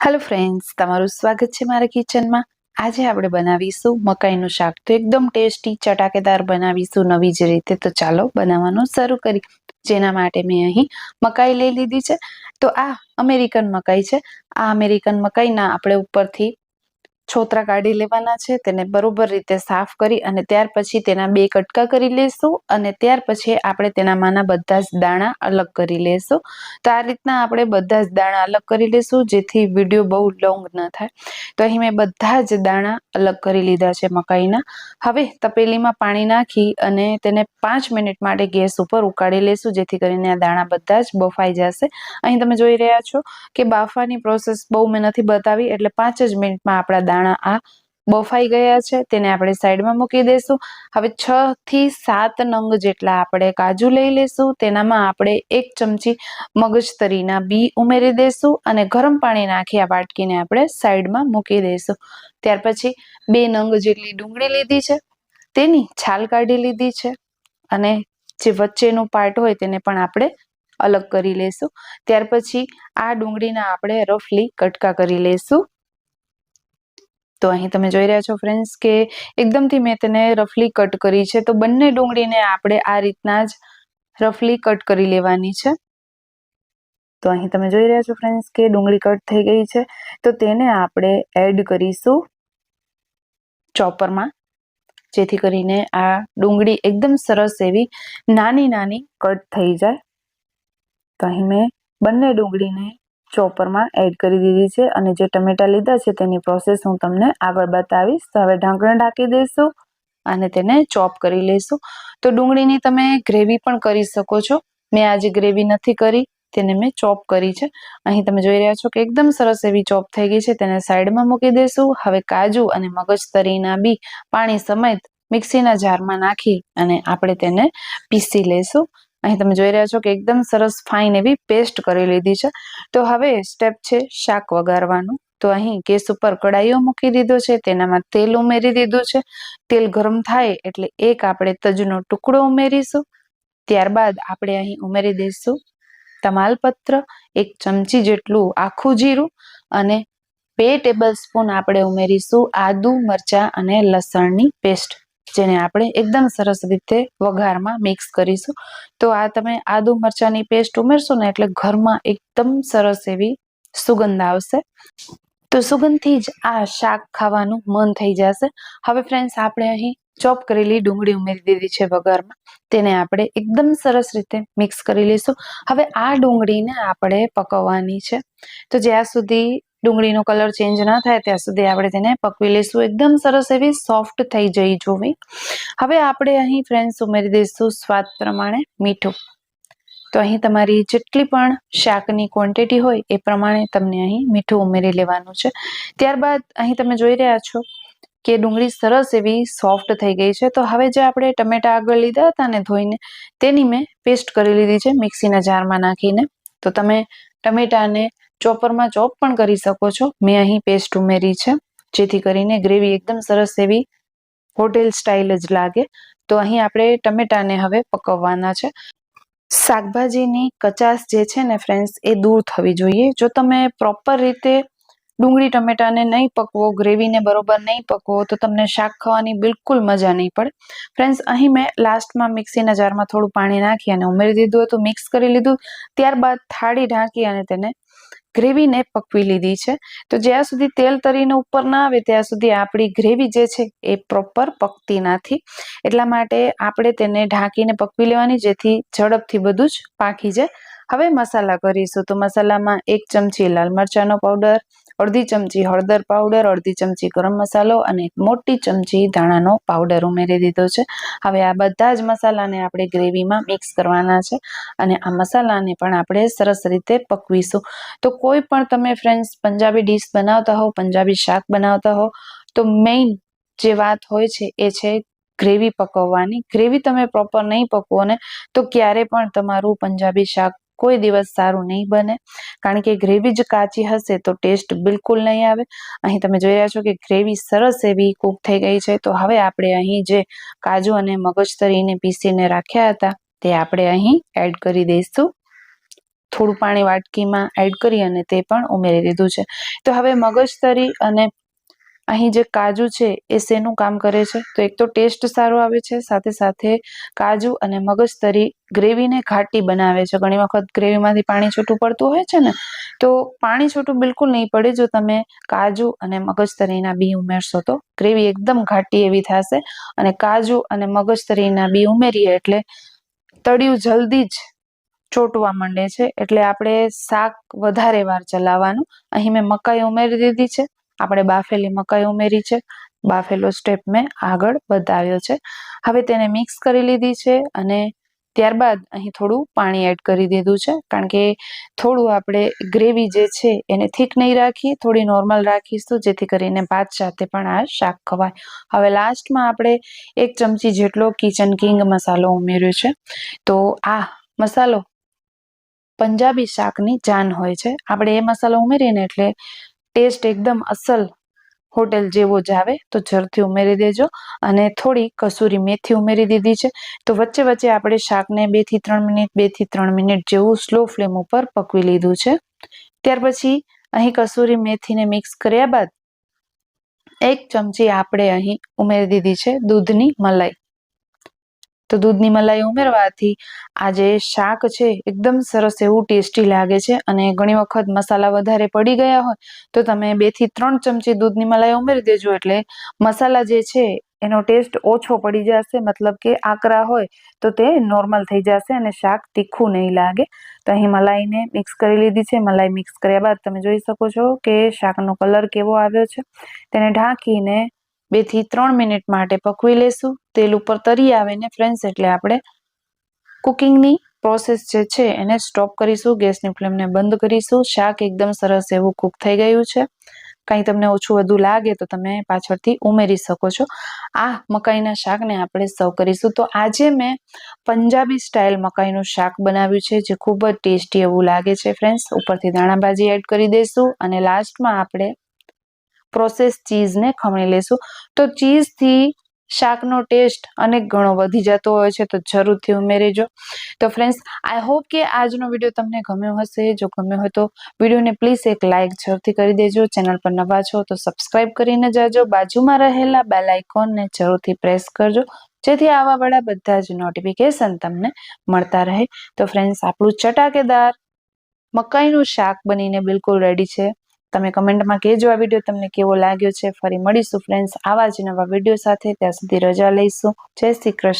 Hello friends તમારું સ્વાગત છે મારા કિચનમાં આજે આપણે બનાવીશું મકાઈનું શાક. તો એકદમ ટેસ્ટી, ચટાકેદાર બનાવીશું નવી જ રીતે. તો ચાલો બનાવવાનું શરૂ કરી જેના માટે મેં અહીં મકાઈ લઈ લીધી છે. તો આ અમેરિકન મકાઈ છે. આ અમેરિકન મકાઈના આપણે ઉપરથી છોતરા કાઢી લેવાના છે, તેને બરોબર રીતે સાફ કરી અને ત્યાર પછી તેના બે કટકા કરી લેશું અને ત્યાર પછી આપણે તેનામાંના બધા જ દાણા અલગ કરી લેશું. તો આ રીતના આપણે બધા જ દાણા અલગ કરી લેશું, જેથી વીડિયો બહુ લોંગ ન થાય. તો અહીં મેં બધા જ દાણા અલગ કરી લીધા છે મકાઈના. હવે તપેલીમાં પાણી નાખી અને તેને પાંચ મિનિટ માટે ગેસ ઉપર ઉકાળી લેશું, જેથી કરીને આ દાણા બધા જ બફાઈ જશે. અહીં તમે જોઈ રહ્યા છો કે બાફાની પ્રોસેસ બહુ મેં નથી બતાવી, એટલે પાંચ જ મિનિટમાં આપણા દાણા આ બફાઈ ગયા છે, તેને આપણે સાઈડમાં મૂકી દઈશું. હવે છ થી સાત નંગ જેટલા આપણે કાજુ લઈ લેશું, તેનામાં આપણે એક ચમચી મગજતરીના બી ઉમેરી દઈશું અને ગરમ પાણી નાખી આ વાટકીને આપણે સાઈડમાં મૂકી દઈશું. ત્યાર પછી બે નંગ જેટલી ડુંગળી લીધી છે, તેની છાલ કાઢી લીધી છે અને જે વચ્ચેનું પાર્ટ હોય તેને પણ આપણે અલગ કરી લેશું. ત્યાર પછી આ ડુંગળીના આપણે રફલી કટકા કરી લેશું. તો અહીં તમે જોઈ રહ્યા છો ફ્રેન્ડ્સ કે એકદમથી મેં તેને રફલી કટ કરી છે. તો બંને ડુંગળીને આપણે આ રીતના જ રફલી કટ કરી લેવાની છે. તો અહીં તમે જોઈ રહ્યા છો ફ્રેન્ડ્સ કે ડુંગળી કટ થઈ ગઈ છે. તો તેને આપણે એડ કરીશું ચોપરમાં, જેથી કરીને આ ડુંગળી એકદમ સરસ એવી નાની નાની કટ થઈ જાય. તો અહીં મેં બંને ડુંગળીને ચોપરમાં એડ કરી દીધી છે અને જે ટમેટા લીધા છે તેની પ્રોસેસ હું તમને આગળ બતાવીશ. તો હવે ઢાંકણ ઢાંકી દઈશું અને તેને ચોપ કરી લઈશું. તો ડુંગળીની તમે ગ્રેવી પણ કરી શકો છો. મેં આજે ગ્રેવી નથી કરી, તેને મેં ચોપ કરી છે. અહીં તમે જોઈ રહ્યા છો કે એકદમ સરસ એવી ચોપ થઈ ગઈ છે. તેને સાઈડમાં મૂકી દઈશું. હવે કાજુ અને મગજ તરીના બી પાણી સમેત મિક્સીના જારમાં નાખી અને આપણે તેને પીસી લઈશું. અહીં તમે જોઈ રહ્યા છો કે એકદમ સરસ ફાઇન એવી પેસ્ટ કરી લીધી છે. તો હવે સ્ટેપ છે શાક વગાડવાનું તો અહીં ગેસ ઉપર કડાઈઓ મૂકી દીધો છે, તેનામાં તેલ ઉમેરી દીધું છે. તેલ ગરમ થાય એટલે એક આપણે તજનો ટુકડો ઉમેરીશું. ત્યારબાદ આપણે અહીં ઉમેરી દઈશું તમાલપત્ર, એક ચમચી જેટલું આખું જીરું અને બે ટેબલ સ્પૂન આપણે ઉમેરીશું આદુ, મરચા અને લસણની પેસ્ટ જેને આપણે એકદમ સરસ રીતે વઘારમાં મિક્સ કરીશું. તો આ તમે આદુ મરચાની પેસ્ટ ઉમેરશો ને એટલે ઘરમાં એકદમ સરસ એવી સુગંધ આવશે. તો સુગંધથી જ આ શાક ખાવાનું મન થઈ જશે. હવે ફ્રેન્ડ્સ આપણે અહીં ચોપ કરેલી ડુંગળી ઉમેરી દીધી છે વઘારમાં. તેને આપણે એકદમ સરસ રીતે મિક્સ કરી લઈશું. હવે આ ડુંગળીને આપણે પકવવાની છે. તો જ્યાં સુધી ડુંગળીનો કલર ચેન્જ ના થાય ત્યાં સુધી આપણે તેને પકવી લઈશું. એકદમ સરસ એવી સોફ્ટ થઈ જઈ જોવી. હવે આપણે અહીં ફ્રેન્ડ્સ ઉમેરી દઈશું સ્વાદ પ્રમાણે મીઠું. તો અહીં તમારી જેટલી પણ શાકની ક્વોન્ટિટી હોય એ પ્રમાણે તમને અહીં મીઠું ઉમેરી લેવાનું છે. ત્યારબાદ અહીં તમે જોઈ રહ્યા છો કે ડુંગળી સરસ એવી સોફ્ટ થઈ ગઈ છે. તો હવે જે આપણે ટમેટા આગળ લીધા હતા ને ધોઈને તેની મેં પેસ્ટ કરી લીધી છે મિક્સીના જારમાં નાખીને. તો તમે ટમેટાને ચોપરમાં ચોપ પણ કરી શકો છો. મેં અહીં પેસ્ટ ઉમેરી છે, જેથી કરીને ગ્રેવી એકદમ સરસ એવી હોટેલ સ્ટાઇલ જ લાગે. તો અહીં આપણે ટમેટાને હવે પકવવાના છે. શાકભાજીની કચાસ જે છે ને ફ્રેન્ડ્સ એ દૂર થવી જોઈએ. જો તમે પ્રોપર રીતે ડુંગળી ટમેટાને નહીં પકવો, ગ્રેવીને બરોબર નહીં પકવો, તો તમને શાક ખાવાની બિલકુલ મજા નહીં પડે. ફ્રેન્ડ્સ, અહીં મેં લાસ્ટમાં મિક્સીના જારમાં થોડું પાણી નાખી અને ઉમેરી દીધું હતું, મિક્સ કરી લીધું. ત્યારબાદ થાળી ઢાંકી અને તેને ગ્રેવીને પકવી લીધી છે. તો જ્યાં સુધી તેલ તરીને ઉપર ના આવે, ત્યાં સુધી આપણી ગ્રેવી જે છે એ પ્રોપર પકતી નથી. એટલા માટે આપણે તેને ઢાંકીને પકવી લેવાની, જેથી ઝડપથી બધું જ પાકી જાય. હવે મસાલા કરીશું. તો મસાલામાં એક ચમચી લાલ મરચાંનો પાવડર અડધી ચમચી હળદર પાવડર અડધી ચમચી ગરમ મસાલો અને મોટી ચમચી ધાણાનો પાવડર ઉમેરી દીધો છે. હવે આ બધા જ મસાલાને આપણે ગ્રેવીમાં મિક્સ કરવાના છે અને આ મસાલાને પણ આપણે સરસ રીતે પકવીશું. તો કોઈ પણ તમે ફ્રેન્ડ્સ પંજાબી ડીશ બનાવતા હો, પંજાબી શાક બનાવતા હો, તો મેઇન જે વાત હોય છે એ છે ગ્રેવી પકવવાની. ગ્રેવી તમે પ્રોપર નહીં પકવો ને તો ક્યારે પણ તમારું પંજાબી શાક કોઈ દિવસ સારું નહીં બને. કારણ કે ગ્રેવી જ કાચી હશે તો ટેસ્ટ બિલકુલ નહીં આવે. અહીં તમે જોઈ રહ્યા છો કે ગ્રેવી સરસ એવી કૂક થઈ ગઈ છે. તો હવે આપણે અહીં જે કાજુ અને મગજતરીને પીસીને રાખ્યા હતા તે આપણે અહીં એડ કરી દઈશું. થોડું પાણી વાટકીમાં એડ કરી અને તે પણ ઉમેરી દીધું છે. તો હવે મગજતરી અને અહીં જે કાજુ છે, એ શેનું કામ કરે છે? તો એક તો ટેસ્ટ સારો આવે છે, સાથે સાથે કાજુ અને મગજતરી ગ્રેવીને ઘાટી બનાવે છે. ઘણી વખત ગ્રેવીમાંથી પાણી છૂટું પડતું હોય છે ને, તો પાણી છૂટું બિલકુલ નહીં પડે જો તમે કાજુ અને મગજતરીના બી ઉમેરશો તો. ગ્રેવી એકદમ ઘાટી એવી થશે અને કાજુ અને મગજતરીના બી ઉમેરીએ એટલે તળિયું જલ્દી જ ચોટવા માંડે છે. એટલે આપણે શાક વધારે વાર ચલાવવાનું. અહીં મેં મકાઈ ઉમેરી દીધી છે. આપણે બાફેલી મકાઈ ઉમેરી છે? બાફેલો સ્ટેપ મેં આગળ બતાવ્યો છે. હવે તેને મિક્સ કરી લીધી છે અને ત્યારબાદ અહીં થોડું પાણી એડ કરી દીધું છે. કારણ કે થોડું આપણે ગ્રેવી જે છે એને થીક નહીં રાખીએ થોડી નોર્મલ રાખીશું, જેથી કરીને ભાત સાથે પણ આ શાક ખવાય. હવે લાસ્ટમાં આપણે એક ચમચી જેટલો કિચન કિંગ મસાલો ઉમેર્યો છે. તો આ મસાલો પંજાબી શાકની જાન હોય છે. આપણે એ મસાલો ઉમેરીને એટલે ટેસ્ટ એકદમ અસલ હોટેલ જેવો જ આવે, તો જરથી ઉમેરી દેજો. અને થોડી કસૂરી મેથી ઉમેરી દીધી છે. તો વચ્ચે વચ્ચે આપણે શાકને બેથી ત્રણ મિનિટ, બેથી ત્રણ મિનિટ જેવું સ્લો ફ્લેમ ઉપર પકવી લીધું છે. ત્યાર પછી અહીં કસૂરી મેથીને મિક્સ કર્યા બાદ એક ચમચી આપણે અહીં ઉમેરી દીધી છે દૂધની મલાઈ. તો દૂધની મલાઈ ઉમેરવાથી આ જે શાક છે, એકદમ સરસ એવું ટેસ્ટી લાગે છે અને ઘણી વખત મસાલા વધારે પડી ગયા હોય તો તમે બેથી ત્રણ ચમચી દૂધની મલાઈ ઉમેરી દેજો એટલે મસાલા જે છે, એનો ટેસ્ટ ઓછો પડી જશે. મતલબ કે આકરા હોય તો તે નોર્મલ થઈ જશે અને શાક તીખું નહીં લાગે. તો અહીં મલાઈને મિક્સ કરી લીધી છે. મલાઈ મિક્સ કર્યા બાદ તમે જોઈ શકો છો કે શાકનો કલર કેવો આવ્યો છે. તેને ઢાંકીને બેથી ત્રણ મિનિટ માટે પકવી લેશું. તેલ ઉપર તરી આવે ને ફ્રેન્ડ્સ એટલે આપણે કુકિંગની પ્રોસેસ જે છે એને સ્ટોપ કરીશું. ગેસની ફ્લેમને બંધ કરીશું. શાક એકદમ સરસ એવું કુક થઈ ગયું છે. કંઈ તમને ઓછું વધુ લાગે તો તમે પાછળથી ઉમેરી શકો છો. આ મકાઈના શાકને આપણે સર્વ કરીશું. તો આજે મેં પંજાબી સ્ટાઇલ મકાઈનું શાક બનાવ્યું છે, જે ખૂબ જ ટેસ્ટી એવું લાગે છે ફ્રેન્ડ્સ ઉપરથી દાણાભાજી એડ કરી દઈશું અને લાસ્ટમાં આપણે પ્રોસેસ ચીઝને ખમણી લેશું તો ચીઝથી શાકનો ટેસ્ટ અનેક ગણો વધી જતો હોય છે, તો જરૂરથી ઉમેરીજો. તો ફ્રેન્ડ્સ આઈ હોપ કે આજનો વીડિયો તમને ગમ્યો હશે. જો ગમ્યો હોય તો વિડીયોને પ્લીઝ એક લાઇક જરૂરથી કરી દેજો. ચેનલ પર નવા છો તો સબસ્ક્રાઇબ કરીને જાજો. બાજુમાં રહેલા બેલ આઇકોનને જરૂરથી પ્રેસ કરજો. જેથી આવા વાળા બધા જ નોટિફિકેશન તમને મળતા રહે. તો ફ્રેન્ડ્સ આપણું ચટાકેદાર મકાઈનું શાક બનીને બિલકુલ રેડી છે. તમે કમેન્ટમાં કહેજો આ વીડિયો તમને કેવો લાગ્યો છે. ફરી મળીશું ફ્રેન્ડ્સ આવા જ નવા વીડિયો સાથે. ત્યાં સુધી રજા લઈશું. જય શ્રી કૃષ્ણ.